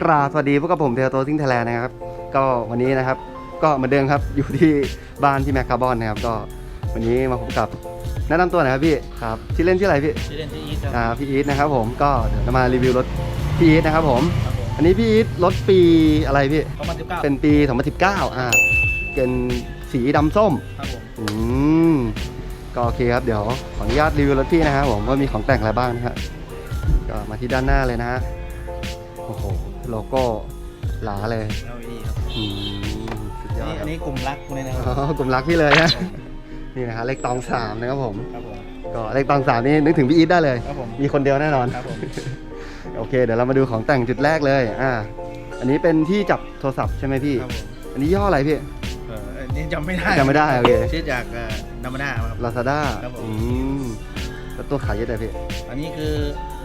กราบสวัสดีพวกกับผมเทลโตซิงไทยแลนด์นะครับ ก็วันนี้นะครับ ก็เหมือนเดิมครับอยู่ที่บ้านที่แมคคาร์บอนนะครับ ก็วันนี้มาพบกับแนะนำตัวหน่อยครับพี่ครับชื่อเล่นชื่ออะไรพี่ชื่อเล่นชื่ออีทครับอ่าพี่อีทนะครับผมก็เดี๋ยวจะมารีวิวรถพี่อีทนะครับผม ครับผมอันนี้พี่อีทรถปีอะไรพี่สองพันสิบเก้าเป็นปี2019อ่าเป็นสีดำส้ม ครับผมอืมก็โอเคครับเดี๋ยวขออนุญาตรีวิวรถพี่นะครับผมว่ามีของแต่งอะไรบ้างนะฮะก็มาที่ด้านหน้าเลยนะฮะโอ้ โหโลโก้หลาเลยเอาดีครับอืมสุดยอดนี่คอัรับนนี้กลุ่มรักคุณเลยนะคอ๋รับอกลุ่มรักพี่เลยนะ นี่นะฮะเลขตองสามนะครับผม ครับผมก็เลขตองสามนี่นึกถึงพี่อีทได้เลย ครับผมมีคนเดียวแน่นอน ครับผมโอเค เดี๋ยวเรามาดูของแต่งจุดแรกเลย อ่า อันนี้เป็นที่จับโทรศัพท์ใช่ไหมพี่ ครับผมอันนี้ย่ห้ออะไรพี่ เอออันนี้จำไม่ได้จำไม่ได้โอเค ชื่อจากนามาด้าครับ ลาซาด้าครับผม อืมแล้วตัวขายเยอะเลยพี่ อันนี้คือ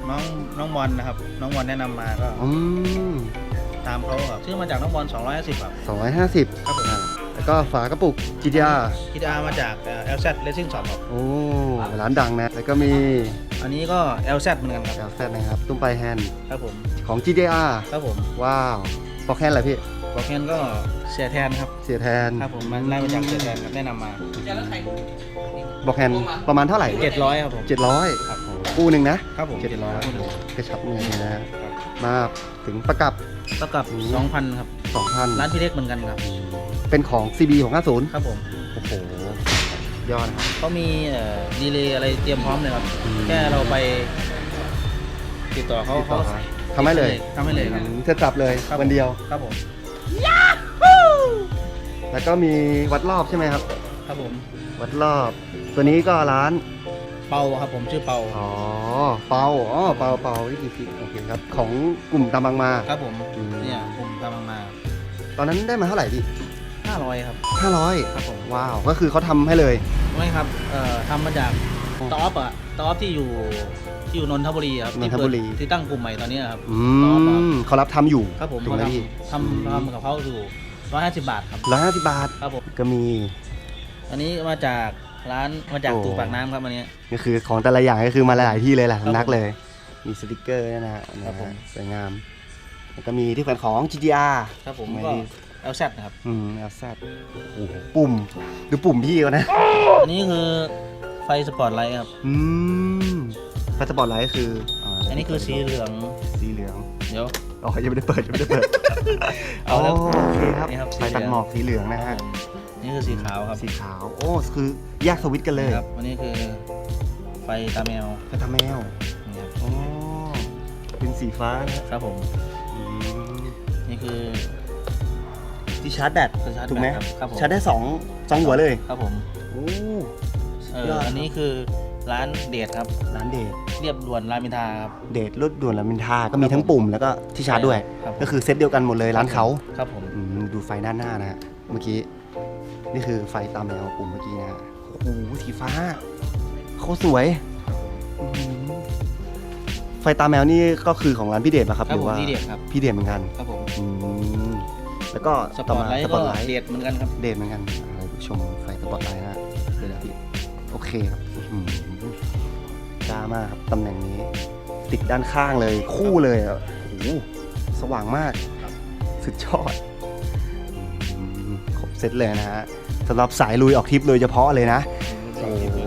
น้องน้องบอลนะครับ น้องบอลแนะนำมาก็อืมตามเขาครับชื่อมาจากน้องบอล250ครับ สองร้อยห้าสิบครับผม แล้วก็ฝากระปุก GTR คิดอามาจากเอลเซดเลสซิ่งช็อปครับ โอ้ร้านดังนะ แล้วก็มีอันนี้ก็เอลเซดเหมือนกันครับ LZ นะครับ ตุ้มไปแฮนด์ครับผม ของ GTR ครับผมว้าวปอกแฮนด์อะไรพี่ บอกแคนก็เสียแทนครับ เสียแทนครับผมมันไล่มาจากเสียแทนครับแนะนำมา บอกแฮนด์ประมาณเท่าไหร่700ครับผม เจ็ดร้อยครับ คู่หนึ่งนะครับผมเจ็ดร้อยคู่หนึ่งกระชับเงินเลยนะฮะครับมาถึงประกับเท่ากับอืม2,000ครับสองพันร้านพี่เล็กเหมือนกันครับ เป็นของ CB ของ50ครับผมโอ้โหยอดนะครับเขามีดีเลย์อะไรเตรียมพร้อมเลยครับอืมแค่เราไปติดต่อเขาติดต่เขาอทำให้เลยทำให้เลยครับอืมเสร็จสับเลยครับวันเดียวครับผมแล้วก็มีวัดรอบใช่ไหมครับ ครับผม วัดรอบ ตัวนี้ก็ร้าน เปาครับผมชื่อเปาอ๋อเปาอ๋อเปาเปาวิธีคิดโอเคครับ ของกลุ่มตามบางมา ครับผมอืม เนี่ยผมตามมา ตอนนั้นได้มาเท่าไหร่พี่500 ครับห้าร้อยครับผมว้าวก็คือเขาทำให้เลยไม่ครับเอ่อทำมาจากอ๋อตออฟอะตออฟที่อยู่ที่อยู่นนทบุรีครับนนทบุรีที่เปิดที่ตั้งกลุ่มใหม่ตอนนี้ครับ อืต่อมามเขารับทำอยู่ ครับผมถูกเขาไหมพี่ ทำทำทำกับเขาอยู่150 บาทครับ ร้อยห้าสิบบาท ครับผม ก็มีอันนี้มาจาก ร้านมาจากโอ้ตูปากน้ำครับอันนี้ ก็คือของแต่ละอย่างก็คือมาหลายๆที่เลยแหละครับสำนักผมเลย มีสติกเกอร์ด้วยนะฮะครับผมสวยงามแล้วก็มีที่แขวนของ GTR ครับผมไม่ก็ดีเอลเซนะครับ อืม LZ โอ้โหปุ่ม ดูปุ่มพี่เขานะ อันนี้คือไฟสปอตไลท์ครับ อืมพาสปอร์ตไลท์คืออ่าอันนี้คือสีเหลือง สีเหลือง เดี๋ยว อ๋อ ยังไม่ได้เปิด ยังไม่ได้เปิด เอาแล้ว โอเคครับนี่ครับไฟตัดหมอกสีเหลืองนะฮะนี่ คือสีขาวครับสีขาว โอ้คือแยกสวิตช์กันเลยครับอันนี้คือไฟตาแมวไฟตาแมวนี่ครับโอ้เป็นสีฟ้านะฮะครับผมอืมนี่คือ ที่ชาร์จแบตคือชาร์จถูกไหมแบตครับครับผมชาร์จได้สองสองหัวเลยครับผมโอ้เอสุดยออดอันนี้คือร้านเดทครับ ร้านเดทเรียบด่วนรามอินทราครับ เดทรถด่วนลามินทราก็มีทั้งปุ่มแล้วก็ที่ชาร์จด้วยครับผมก็คือเซตเดียวกันหมดเลยร้านเขาครับผมอืมดูไฟด้านหน้านะฮะเมื่อกี้ นี่คือไฟตามแนวปุ่มเมื่อกี้นะฮะโอ้โหสีฟ้าโคตรสวยอื้อหือไฟตามแมวนี่ก็คือของร้านพี่เดชป่ะครับครัหบรืผมว่านี่เดทครับพี่เดชเหมือนกันครับผมอืมแล้วก็สปอร์ตไลท์สปก็อร์ตไลท์ เดทเหมือนกันครับ เดทเหมือนกันอ่าเราชมไฟสปอร์ตไลท์นะฮะเดี๋ยวนะพี่โอเคครับอื้อหือจ้ามากครับตำแหน่งนี้ ติดด้านข้างเลย คู่เลยอะโอ้โหสว่างมาก ครับ สุดยอดอืมครบเซตเลยนะฮะ สำหรับสายลุยออกทริปโดยเฉพาะเลยนะ โอ้โห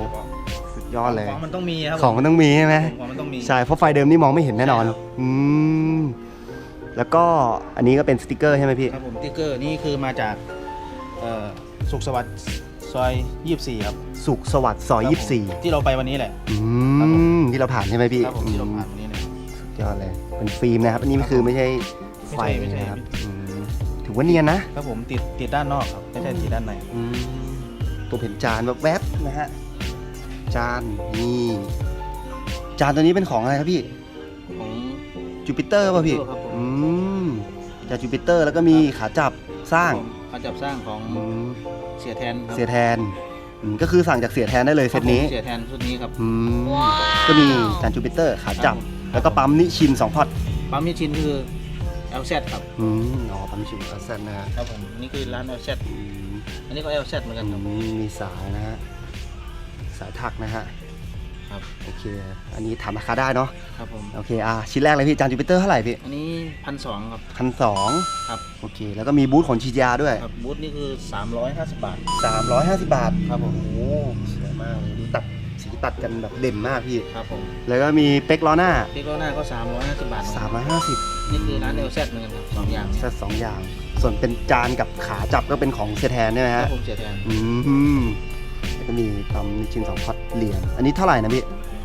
สุดยอดเลย ของมันต้องมีครับของมันต้องมีใช่ไหมของมันต้องมี ใช่เพราะไฟเดิมนี่มองไม่เห็นแน่นอน ใช่ครับ อืม แล้วก็อันนี้ก็เป็นสติกเกอร์ใช่ไหมพี่ ครับผมติ๊กเกอร์นี่คือมาจากเอ่อสุขสวัสดิ์ซอย 24 ครับสุขสวัสดิ์ซอยครับยี่สิบสี่ผมที่เราไปวันนี้แหละ อืครับผม มที่เราผ่านใช่ไหมพี่ครับผมที่เราผ่านวันนี้เลยสุดยอดเลย เป็นฟิล์มนะครับ อันนี้ครับคือไม่ใช่ไฟไม่ใช่นะครับไม่ใช่อืม ถือว่าเนียนนะ ครับผมติดติดด้านนอกครับไม่ใช่ติดด้านในอืมตัวเห็นจานแบบแวบๆนะฮะ จานนี่จานตัวนี้เป็นของอะไรครับพี่ ของ จูปิเตอร์ป่ะพี่ครับผม อืมจากจูปิเตอร์แล้วก็มีขาจับสร้างมาจับสร้างของอืมเสียแทนครับเสียแทนอืมก็คือสั่งจากเสียแทนได้เลยเซตนี้ ครับผมเสียแทนชุดนี้ครับ อืมก็มีจานจูปิเตอร์ขาจับแล้วก็ปั๊มนิชิน2พอตปั๊มมิชินคือ LZ ครับอืมอ๋อปั๊มนิชินอัลเซนนะฮะครับผมนี่คือร้าน LZ อืมอันนี้ก็ LZ เหมือนกันครับอืมมีสายนะฮะสายถักนะฮะครับ โอเค อันนี้ถามราคาได้เนาะครับผม โอเคอะชิ้นแรกเลยพี่จานจูปิเตอร์เท่าไหร่พี่อันนี้พันสองครับ พันสองครับ โอเคแล้วก็มีบูธของชีจาด้วย ครับบูธนี่คือ 350 บาท 350 บาทครับผมโอ้โหสวยมากเลยดูตัดสีตัดกันแบบเด่นมากพี่ ครับผมแล้วก็มีเป็กล้อหน้าที่ก็หน้าก็ 350 บาท350 นี่คือร้านเอลแซดเหมือนกันครับสองอย่างแค่สองอย่าง ส่วนเป็นจานกับขาจับก็เป็นของเซแทนใช่ไหมครัฮะบผมเสียแทนอืมแล้วก็มีตำมีชิ้นสองพอดเหรียญอันนี้เท่าไหร่นะพี่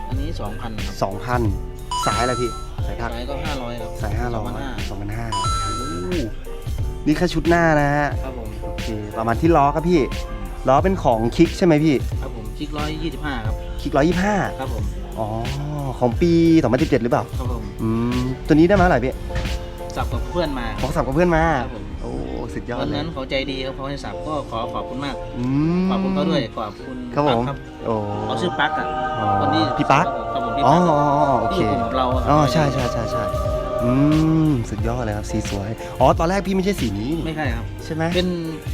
อันนี้2,000ครับสองพันสายอะไรพี่สายทักสายก็500ครับสายห้าร้อย2,500สองพันห้านี่แค่ชุดหน้านะฮะ ครับผมโอเค ประมาณที่ล้อครับพี่ ล้อเป็นของคิกใช่ไหมพี่ ครับผมชิก125ครับคิกร้อยยี่ห้าครับผมอ๋อ ของปี 2017 หรือเปล่า ครับผม อืม ตัวนี้ได้มาเท่าไหร่พี่สับกับเพื่อนมาของสับกับเพื่อนมา ครับผมโอ้สุดยอดวันเลยนั้นเขาใจดีครับเขาให้สับก็ขอขอบคุณมากอืมขอบคุณเขาด้วยขอบคุณครับผมปั๊กครับโอ้เขาชื่อปั๊กอะอ๋อคนที่พี่ปั๊กครับผมพี่อ๋อปั๊กอ๋ออ๋อโอเค ที่อยู่กลุ่มกับเราะอ๋อใช่ใช่ใช่ใช่อืมสุดยอดเลยครับสีสวย อ๋อตอนแรกพี่ไม่ใช่สีนี้นี่ไม่ใช่ครับ ใช่ไหมเป็น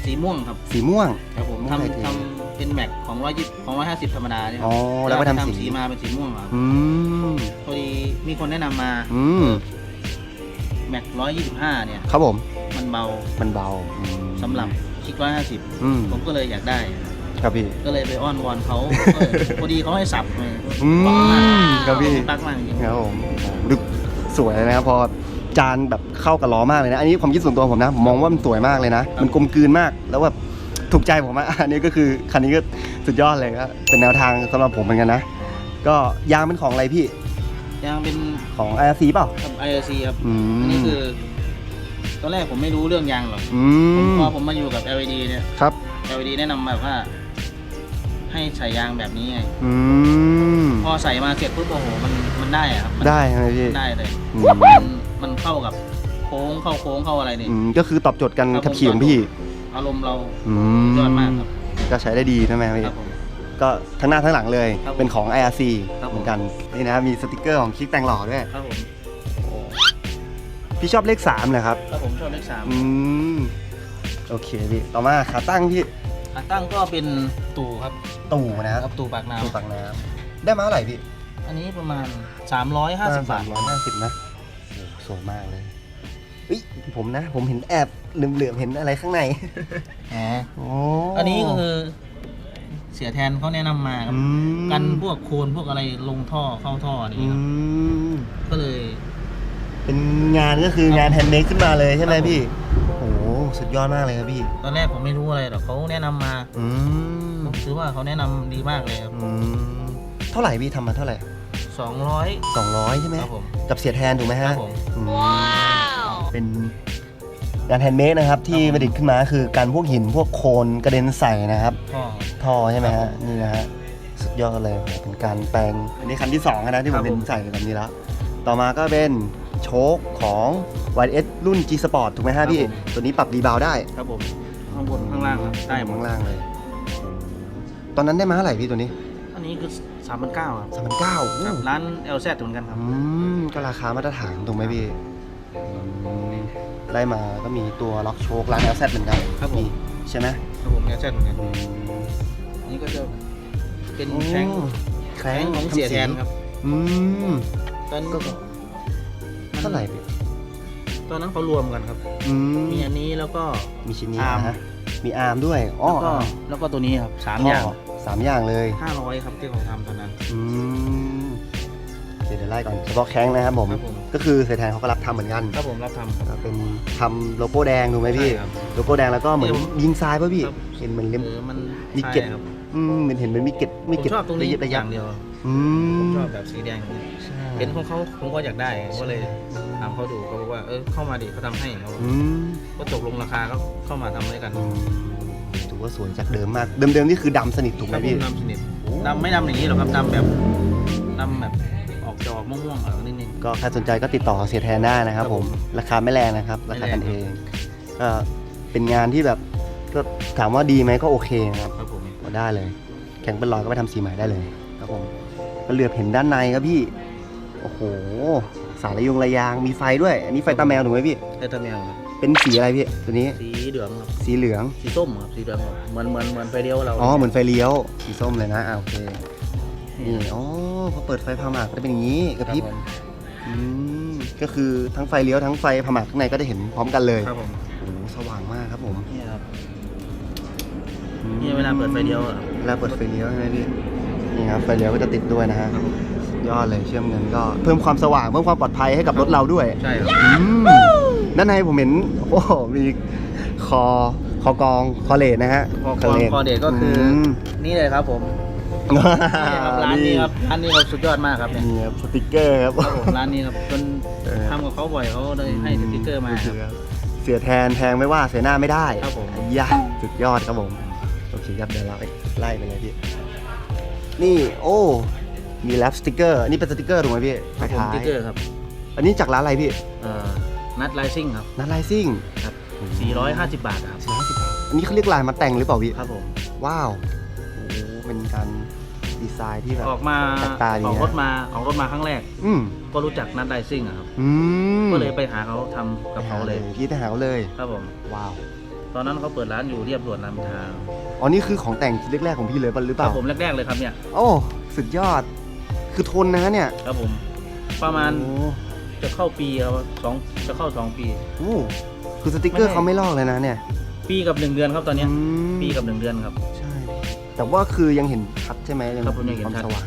สีม่วงครับ สีม่วง ครับผมม่วงไทยเท ทำทำ เป็นแม็กของร้อยยี่ของร้อยห้าสิบธรรมดาเนี่ยคอ๋รัอแล้วก็ทำสี สีมาเป็นสีม่วงครับอืมพอดีมีคนแนะนำมาอืมแม็กร้อยยี่สิบห้าเนี่ยครับผมมันเบามันเบาอืมสำหรับคิกร้อยห้าสิบอืมผมก็เลยอยากได้ ครับพี่ ก็เลยไปอ้อนวอนเขา เออพอดีเขาให้สับไงอืมปักมากครับพี่ปักมากจริงครับผมดูสวยนะครับพอจานแบบเข้ากับล้อมากเลยนะ อันนี้ความคิดส่วนตัวผมนะผมมองว่ามันสวยมากเลยนะ มันกลมกลืนมากแล้วแบบ ถูกใจผมอะอันนี้ก็คือคันนี้ก็สุดยอดเลยก็เป็นแนวทางสำหรับผมเหมือนกันนะ ก็ยางเป็นของอะไรพี่ยังเป็นของ IRC เปล่าไอเอซีครับอืมอันนี้คือ ตอนแรกผมไม่รู้เรื่องยางหรอกอืผมมพอผมมาอยู่กับ LED เนี่ย ครับ LED แนะนำแบบว่า ให้ใส่ยางแบบนี้ไงอืมพอใส่มาเสร็จปุ๊บโอ้โหมันมันได้อะครับมันได้ใช่ไหมพี่ได้เลยอืมมันมันเข้ากับโค้งเข้าโค้งเข้าอะไรนี่ อืมก็คือตอบโจทย์กันครับขับขี่ของพี่ อารมณ์เราอืยอดมากครับก็ใช้ได้ดีใช่ไหมพี่ครับผม ก็ทั้งหน้าทั้งหลังเลยครับผมเป็นของ IRC ครับผม เหมือนกันนี่นะมีสติกเกอร์ของคลิกแต่งหล่อด้วยครับผมพี่ชอบเลข3เลยครับครับผมชอบเลขสามอืมโอเคพี่ต่อมาขาตั้งพี่ขาตั้งก็เป็นตู่ครับตู่นะครับครับตู่ปากน้ตู่ตักน้ำได้มาเท่าไหร่พี่ำอันนี้ประมาณ 350 บาทร้อยห้าสิบนะโอ้สวยมากเลย เอ้ยผมนะ ผมเห็นแอบเหลือมๆเห็นอะไรข้างในแหมโอ้อันนี้ก็คือเสียแทนเขาแนะนำมาครับอืมกันพวกโคลนพวกอะไรลงท่อเข้าท่อนี่อืครับมก็เลย เป็นงานก็คืองานแฮนด์เมดขึ้นมาเลยใช่ไหมครับผม พี่โอ้โหสุดยอดมากเลยครับพี่ ตอนแรกผมไม่รู้อะไรหรอกเขาแนะนำมาอืมผมถือว่าเขาแนะนำดีมากเลยครับอืมเท่าไหร่พี่ทำมาเท่าไหร่200 200ใช่ไหมครับผมกับเสียแทนถูกไหมคฮะรับผม อืม เป็นงานแฮนด์เมดนะครับที่ครับผมประดิษฐ์ขึ้นมาคือการพวกหินพวกโคลนกระเด็นใส่นะครับท่อท่อใช่ไหมครัฮะบผมนี่นะฮะสุดยอดเลยโหเป็นการแปลงอันนี้คันที่2นะที่ผครัมบเห็นผมใส่แบบนี้แล้ว ต่อมาก็เป็นโชคของ YS รุ่น G Sport ถูกไหมฮะพี่ ตัวนี้ปรับรีบาวด์ได้ ครับผม ข้างบนข้างล่างครับได้หมดข้างล่างเลย ตอนนั้นได้มาเท่าไหร่พี่ตัวนี้ อันนี้คือ3,900ครับสามพันเก้าครับร้าน LZ เหมือนกันครับ อืม ก็ราคามาตรฐานถูกไหมพี่อืม ได้มาก็มีตัวล็อกโชคร้าน LZ เหมือนกันครับผม ใช่ไหมครับผม LZ เหมือนกันอืมอันนี้ก็จะเป็นแข้งแข้แข้งงของเสียแทนครับ อืมตอนก็เท่าไหร่พี่ตอนนั้นเขารวมกันครับ อืมมีอันนี้แล้วก็ มีชิ้นนี้อาร์ม นะฮะมีอาร์มด้วยอ๋อแล้วก็อาร์มแล้วก็ตัวนี้ครับสามท่อย่างสามอย่างเลย500ครับที่เขาทำตอนนั้นอืมโอเคเดี๋ยวไล่ก่อนเฉพาะแข้งนะครับผม ครับผม ก็คือเสียแทนเขาก็รับทำเหมือนกันครับผมรับทำครับก็เป็นทำโลโก้แดงถูกไหมพี่ใช่ครับโลโก้แดงแล้วก็เหมือนเนี่ยผมยิงทรายป่ะพี่ครับ เห็นเหมือนเล่ม เออมันมีใช่เกล็ดครับอืมเหมือนเห็นมันมีเกล็ดผไม่มเกล็ดชอบตรงนี้ระยิบระอยัย่าบงเดียวอืผมมชอบแบบสีแดงอย่างนี้ใช่เห็นของเขาผมก็อยากได้ก็เลยถามเขาดูเขาบอกว่าเออเข้ามาดิเขาทำให้เขาอืมก็ตกลงราคาก็เข้ามาทำด้วยกันอืมถือว่าสวยจากเดิมมาก เดิมๆนี่คือดำสนิทถูกไหคมรับผพี่ มดำสนิทดำไม่ดำอย่างนี้หรอกครับดำแบบดำแบบออก จะออกม่วงๆอะไรนิดนึง ก็ใครสนใจก็ติดต่อเสียแทนได้นะครับครับผผมมราคาไม่แรงนะครับ ราคากันไม่เอแรงงก็เป็นงานที่แบบก็ถามว่าดีไหมก็โอเคนะครับครับผมก็ได้เลย แข็งเป็นรอยก็ไปทำสีใหม่ได้เลยครับผมก็เหลือบเห็นด้านในครับพี่ โอ้โห สายระยงระยางมีไฟด้วย อันนี้ไฟตาแมวถูกไหมพี่ได้ตาแมวครับเป็นสีอะไรพี่ตัวนี้ สีเหลืองครับ สีเหลือง สีส้มครับ สีเหลืองครับเหมือนเหมือนเหมือนไฟเลี้ยวเราอ๋อเหมือนไฟเลี้ยว สีส้มเลยนะอ่าโอเค นี่อ๋อพอเปิดไฟพาหมากก็จะเป็นอย่างนี้กระพริบผมอืมก็คือทั้งไฟเลี้ยวทั้งไฟพาหมากข้างในก็จะเห็นพร้อมกันเลยครับผมโอ้โหสว่างมากครับผมนี่ครับอืมนี่เวลาเปิดไฟเดียวอะเวลาเปิดไฟเลี้ยวใช่ไหมพี่นี่ครับไฟเลี้ยวก็จะติดด้วยนะฮะครับผมสุดยอดเลยเชื่อมเงินก็เพิ่มความสว่างเพิ่มความปลอดภัยให้กับรถเราด้วยใช่ครับอืมด้านในผมเห็นโอ้โหมีคอคอกองคอเลนนะฮะพอคอคอเดทก็คืออมนี่เลยครับผม นี่ครับร้านนี้ครับร้านนี้เขาสุดยอดมากครับเนี่ยนี่ครับสติกเกอร์ครับ ครับผมร้านนี้ครับจนเออทำกับเขาบ่อยเขาเลยให้สติ๊กเกอร์มาครับ เสียแทนแทงไม่ว่าเสียหน้าไม่ได้ครับผมยะสุดยอดครับผม โอเคครับเดี๋ยวเราไปไล่ไปเลยพี่ นี่โอ้มีแรปสติกเกอร์อันนี่เป็นสติกเกอร์ถูกไหมพี่ครับผมท้ายสติ๊กเกอร์ครับอันนี้จากร้านอะไรพี่เอ่อนัดไลซิ่งครับนัทไลซิ่งครับ450 บาทครับสี่ร้อยสิบบาทอันนี้เขาเรียกลายมาแต่งหรือเปล่าพี่ ครับผม ว้าวโอ้โหเป็นการ ดีไซน์ที่แบบออกมาแปลกตาดีนะออกรถมาออกรถมาครั้งแรก อืมก็รู้จักนัดไลซิ่งอะครับ อืมก็เลยไปหาเขาทำกับเขาเลย พี่ไปหาเขาเลยครับผม ว้าวตอนนั้นเขาเปิดร้านอยู่เรียบด่วนรามอินทราอ๋อนี่คือของแต่งชิ้นแรกๆของพี่เลยป่ะหรือเปครัล่าบผมแรกๆเลยครับเนี่ยโอ้สุดยอด คือทนนะฮะเนี่ยครับผม ประมาณโอ้จะเข้าปีครับสองจะเข้าสองปี โอ้คือสติกเกอร์ไม่เขาไม่ลอกเลยนะเนี่ยปีกับหนึ่งเดือนครับตอนเนี้ยอืมปีกับหนึ่งเดือนครับใช่ แต่ว่าคือยังเห็นชัดใช่ไหมครับผมยังเห็นความชัดสว่าง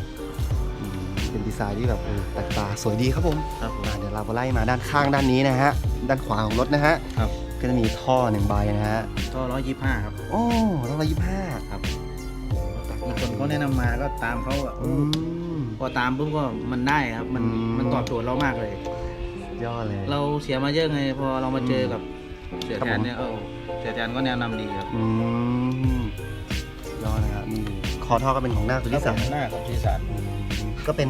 อืมเป็นดีไซน์ที่แบบเออแปลกตาสวยดีครับผม ครับผม อะเดี๋ยวเราไล่มาด้านข้างด้านนี้นะฮะ ด้านขวาของรถนะฮะครับ ก็จะมีท่อหนึ่งใบนะฮะก็ร้อยยี่ห้าครับ โอ้ต้องร้อยยี่สิบห้าครับ มีคนเขาแนะนำมาก็ตามเขาอะอืม พอตามปุ๊บก็มันได้ครับ มันอืม มันตอบโจทย์เรามากเลย ยอดเลย เราเสียมาเยอะไง พอเรามาเจอกับเสียครับแทผนมเนี่ยเออเสียแทนก็แนะนำดีครับ อืม คอท่อก็เป็นของหน้าสุริสานหน้าครับที่สารก็เป็น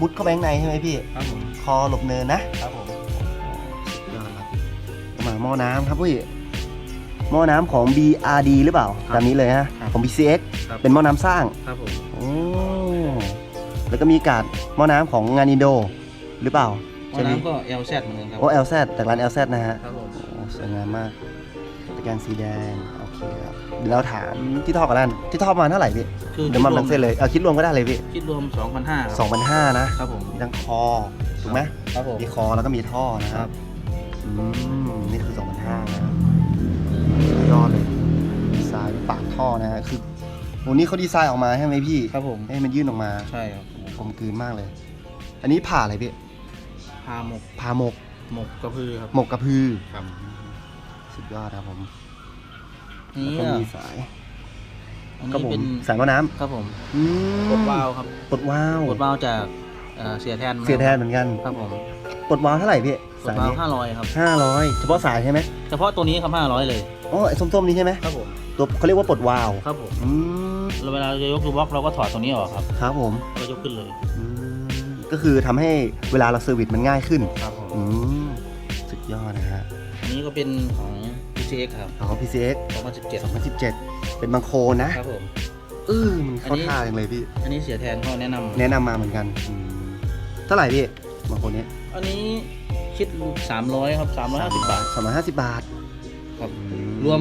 มุดเข้าไปข้างในใช่ไหมพี่ ครับผมคอหลบเนินนะครับผมยอดครับมาหม้อน้ำครับพี่หม้อน้ำของ BRD หรือเปล่าตามนี้เลยฮะของ BCX ครับเป็นหม้อน้ำสร้างครับผมโอ้แล้วก็มีการดหม้อน้ำของงานอินโดหรือเปล่าหม้อใช่ไหมน้ำก็ LZ เหมือนกันครับโอ้ LZ จากร้าน LZ นะฮะครับผมโอ้สวยงามมากตะแกรงสีแดง โอเคครับ เดี๋ยวเราถามที่ท่อกันนั่นที่ท่อประมาณเท่าไหร่พี่คือเดี๋ยวมาคิดรทั้งเส้นเลยเอาคิดรวมก็ได้เลยพี่คิดรวม 2,500ครับสองพันห้านะ ครับผม มีทั้งคอถูกไหมครับผม มีคอแล้วก็มีท่อนะคครัรับบอืมนี่คือสองพันห้านะสุดยอดเลยดีไซน์ปากท่อนะฮะคือโหนี่เขาดีไซน์ออกมาใช่ไหมพี่ครับผม ให้มันยื่นออกมาใช่ครับโอ้โหกลมกลืนมากเลย อันนี้ผ่าอะไรพี่พาหมกผ่าหมกหมกกระพือครับหมกกระพือ ครับ สุดยอดครับผม นี่แล้วก็อะมีสายอันครับนี้ผมเป็นสายหม้อน้ครับผมำอืมกดวาล์วครับปลดวาล์วกดวาล์วจากเอ่อเสียแทนมาเสียแทนเหมือนกันครับผมปลดวาล์วเท่าไหร่พี่กดวาล์วห้าร้อยครับ ห้าร้อยเฉพาะสายใช่ไหมเฉพาะตัวนี้ครับห้าร้อยเลย อ๋อไอ้ส้มๆนี่ใช่ไหมครับผมตัวเขาเรียกว่าปลดวาล์วครับผมอืมเราเวลาเราจะยกดูบล็อกเราก็ถอดตัวนี้ออกครับครับผมก็ยกขึ้นเลยอืมก็คือทำให้เวลาเราเซอร์วิสมันง่ายขึ้นครับผมอืมสุดยอดนะฮะอันนี้ก็เป็นของ PCX ครับอ๋อ PCX 2017 2017 เป็นบางโคนะ ครับผมเออมันเข้าท่าจังเลยพี่ อันนี้เสียแทนเขาแนะนำแนะนำมาเหมือนกันอืมเท่าไหร่พี่บางโคนเนี้ยอันนี้คิด300ครับ350บาทสามร้อยห้าสิบบาท ครับอืรวม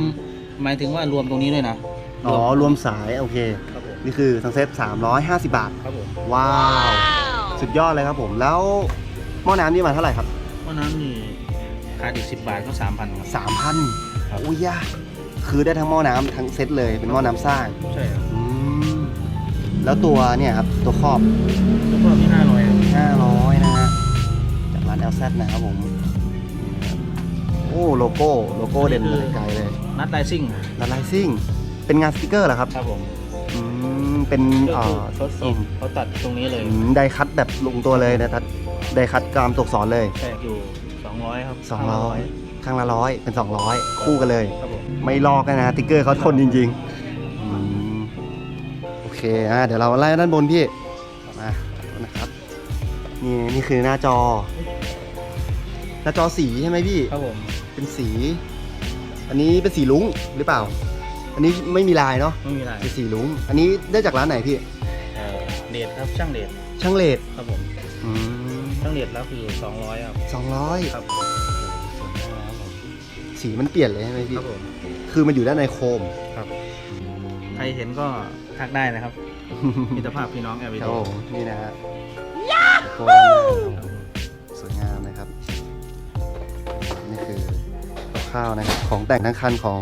หมายถึงว่ารวมตรงนี้ด้วยนะ อ๋อ รวมสาย โอเคครับผมนี่คือทั้งเซต350บาท ครับผม ว้าว สุดยอดเลยครับผม แล้วหม้อน้ำนี่มาเท่าไหร่ครับเพราะน้ำนี่ขาดอีก10บาทก็3,000ครับ3,000 ครับโอ้ยยะคือได้ทั้งหม้อน้ำทั้งเซตเลยเป็นหม้อน้ำสร้างใช่ครับอืมแล้วตัวเนี่ยครับตัวครอบ แล้วก็มี500ครับ500 นะฮะ จากร้าน LZ นะครับผมนี่นะครับโอ้โลโก้ โลโก้เด่นมาแต่ไกลเลยนัดไลซิ่งลาไลซิ่ง เป็นงานสติกเกอร์เหรอครับครับผมอืมเป็นก็เอ่คืออเขาสีดเขาตัดตรงนี้เลย อืมไดคัตแบบลงตัวเลยนะครับไดคัตกรามตกสอนเลยแตกอยู่ 200 ครับ200 ข้างละร้อยเป็น 200 คู่กันเลย ครับผมไม่ลอกกันนะติ๊กเกอร์เขาทนจริงๆอืมโอเคอะเดี๋ยวเราไล่ด้านบนพี่มานะครับนี่นี่คือหน้าจอ หน้าจอสีใช่ไหมพี่ ครับผมเป็นสี อันนี้เป็นสีลุ้งหรือเปล่า อันนี้ไม่มีลายเนาะไม่มีอะไรเป็นสีลุ้ง อันนี้ได้จากร้านไหนพี่ เอ่อเดทครับช่างเดทช่างเลดครับผมอืมช่างเดทแล้วคือ200ครับ สองร้อยครับ สีมันเปลี่ยนเลยใช่ไหมพี่ครับผมคือมันอยู่ด้านในโคม ครับ ใครเห็นก็ทักได้นะครับอืมิตรภาพพี่น้อง LED ครับผมนี่นะฮะโกด้านหน้าสวยงามนะครับ นี่คือคร่าวๆนะครับของแต่งทั้งคันของ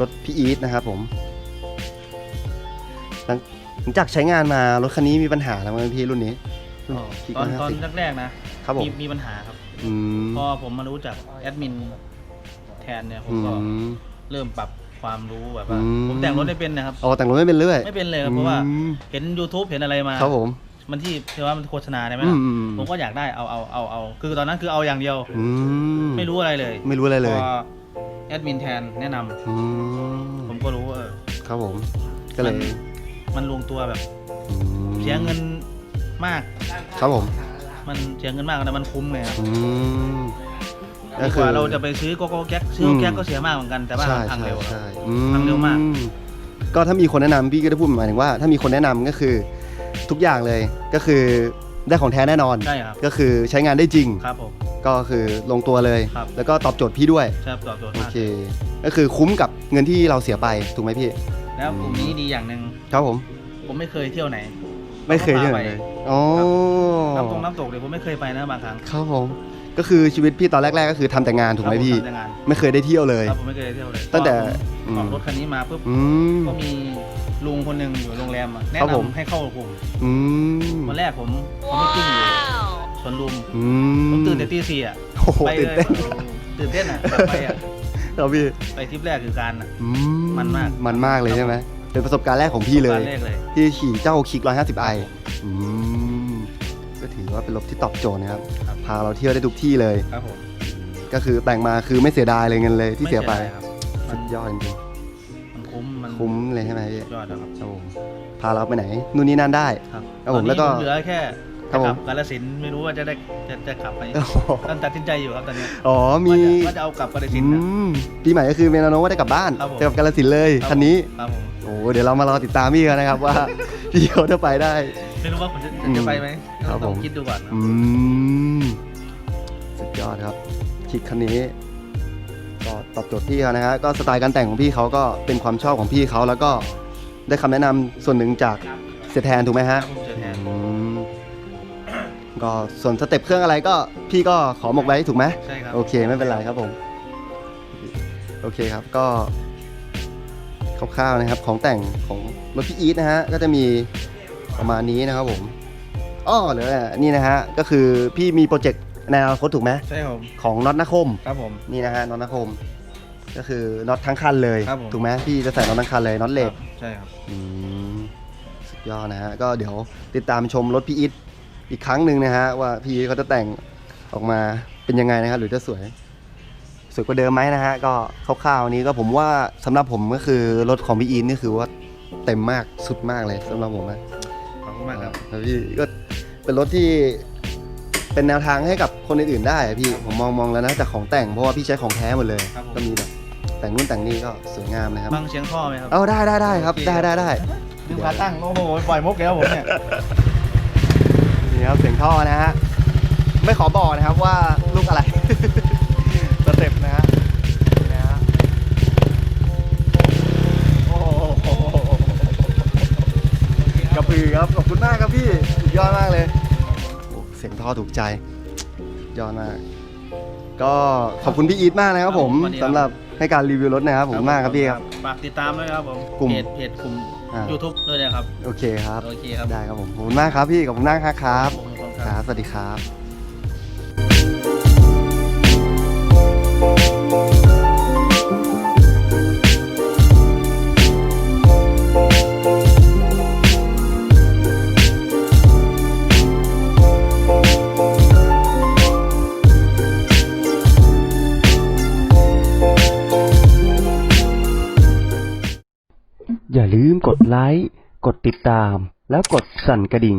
รถพี่อีทนะครับผมหลังหลังจากใช้งานมารถคันนี้มีปัญหาแล้วไหมพี่รุ่นนี้อ๋อคิกตอนร้ยตอนห้าสิบแรกๆนะครับผมมีมีปัญหาครับ อืม พอผมมารู้จักแอดมินแท นเนี่ยผมอืก็มเริ่มปรับความรู้แบบว่า อืม ผมแต่งรถไม่เป็นนะครับ อ๋อแต่งรถไม่เป็นเรื่อย ไม่เป็นเลยครับเพราะว่าอืม เห็น YouTube เห็นอะไรมา ครับผม มันที่ที่ว่ามันโฆษณาได้ไหมอืล่ะมอืม ผมก็อยากได้เอาเอาเอาเอาคือตอนนั้นคือเอาอย่างเดียว อืมไม่รู้อะไรเลยไม่รู้อะไรเลย พอแอดมินแทนแนะนำอืมผมก็รู้ว่าเออ ครับผม ก็เลยมันลงตัวแบบอืมเสียเงินมาก ครับผมมันเสียเงินมากแต่มันคุ้มเลยครับอืม ดีกว่าเราจะไปซื้อโกโก้แก๊กซื้อโกโก้แก๊กก็เสียมากเหมือนกันแต่ว่าใช่มันพังใช่เร็วอะใช่อืพังเร็วมาก ก็ถ้ามีคนแนะนำพี่ก็ได้พูดหมายถึงว่า ถ้ามีคนแนะนำก็คือทุกอย่างเลยก็คือได้ของแท้แน่นอน ใช่ครับก็คือใช้งานได้จริง ครับผม ก็คือลงตัวเลย ครับ แล้วก็ตอบโจทย์พี่ด้วย ใช่ครับตอบโจทย์โอมากเค ก็คือคุ้มกับเงินที่เราเสียไปถูกไหมพี่ แล้วกลุ่มนี้ดีอย่างหนึ่งครับผม ผมไม่เคยเที่ยวไหน ไม่เคยเที่ยวไหนเลย อ๋อ น้ำตรงน้ำตกเลยผมไม่เคยไปนะบางครั้ง ครับผม ก็คือชีวิตพี่ตอนแรกๆก็คือทำแต่งานถูกไหมครับผพี่ทำแต่งานไม่เคยได้เที่ยวเลย ครับผมไม่เคยเที่ยวเลยตั้งแต่พอผมออกอืมรถคันนี้มาปุ๊บอืม ก็มีลุงคนหนึ่งอยู่โรงแรมอะแนะครับผม นำให้เข้ากลุ่มอืมวันแรกผมผมไม่ติ้งอยู่สวนลุมอืผมตื่นแต่ตีสี่อะโอ้โหไปตื่นเลยเต้นตื่นเต้นอะกลับไปอะครับพี่ไปทริปแรกคือการอะอืมันมาก มันมากเลยใช่ไหมเป็นประสบการณ์แรกของพี่เลยการแรกเลย ที่ขี่เจ้าคิก 150i อืมก็ ถือว่าเป็นรถที่ตอบโจทย์นะครับ ครับ พาเราเที่ยวได้ทุกที่เลย ครับผมก็คือแต่งมาคือไม่เสียดายเลยเงินเลยที่เสียไปม่ดาครับมัสุนดยอดจริงมันคุ้มมันๆคุ้มเลยใช่ไหมพี่ยอดแล้วครับครับผมพาเราไปไหนนู่นนี่นั่นได้ ครับครับผมตอนนี้แล้วก็เหลือแค่ครัจะบผม กลับกาลสินธุ์ไม่รู้ว่าจะได้จะจะกลับไหมอ๋อตอนตัดสินใจอยู่ครับตอนนี้อ๋อมีว่าจะว่าจะเอากลับกาลสิอืนธุ์นะมปีใหม่ก็คือเมนาโนว่าได้กลับบ้านครับผม จะกลับกาลสินธุ์เลยรับคันนี้ ครับผม โอ้เดี๋ยวเรามารอติดตามพี่กันนะครับว่า พี่เขาจะไปได้ ไม่รู้ว่าผมจะอืมจะไปไหมครับต้องผมคิดดูก่อนนะอืมสุดยอดครับคลิกคันนี้ ก็ตอบโจทย์พี่เขานะฮะก็สไตล์การแต่งของพี่เขาก็เป็นความชอบของพี่เขาแล้วก็ได้คำแนะนำส่วนหนึ่งจากเสียแทนถูกไหมคฮะรับผมเจอแทนอืมก็ส่วนสเต็ปเครื่องอะไรก็พี่ก็ขอหมกไว้ถูกไหมใช่ครับ โอเคไม่เป็นไรครับผม โอเคครับก็คร่าวๆนะครับของแต่งของรถพี่อีทนะฮะก็จะมี ประมาณนี้นะครับผมอ้อเหลือนี่นะฮะก็คือพี่มีโปรเจกต์ในอนาคตถูกไหมใช่ครับผมของน็อตนาคมครับผม นี่นะฮะน็อตนาคม ก็คือน็อตทั้งคันเลยครับผม ถูกไหมพี่จะใส่น็อตทั้งคันเลยน็อตเหล็ก ใช่ครับ อืมสุดยอดนะฮะ ก็เดี๋ยวติดตามชมรถพี่อีทอีกครั้งหนึ่งนะฮะ ว่าพี่อีทเขาจะแต่งออกมาเป็นยังไงนะครับหรือจะสวย สวยกว่าเดิมไหมนะฮะ ก็คร่าวๆนี้ก็ผมว่าสำหรับผมก็คือรถของพี่อีทนี่คือว่าเต็มมากสุดมากเลยสำหรับผมนะขอบคุณ มากครับ ครับพี่ก็เป็นรถที่เป็นแนวทางให้กับคนอื่นๆได้อะพี่ผมมองมองแล้วนะจากของแต่งเพราะว่าพี่ใช้ของแท้หมดเลย ครับผม ก็มีแบบแต่งนู่นแต่งนี่ก็สวยงามนะครับฟังเสียงท่อไหมครับเอาได้ได้ได้ครับได้ได้ได้ดึงขาตั้งโอ้โหปล่อยมุกแล้วผมเนี่ย นี่ครับเสียงท่อนะฮะ ไม่ขอบอกนะครับว่าลูกอะไร สเต็ปนะฮะ คุณมากครับพี่สุดยอดมากเลยโอ้เสียงท่อถูกใจสุดยอดมาก ก็ขอบคุณพี่อีทมากนะครับผมครับผมสวัสดีครับสำหรับให้การรีวิวรถนะครับผมมากครับพี่ครับ ฝากติดตามด้วยครับผมกลุ่ม เพจเพจกลุ่มอ่า YouTube ด้วยนะครับ โอเคครับ โอเคครับ ได้ครับผมขอบคุณมากครับพี่ขอบคุณมากครับครับ ขอบคุณคครัรับบสวัสดีครับ อย่าลืมกดไลค์ กดติดตาม แล้วกดสั่นกระดิ่ง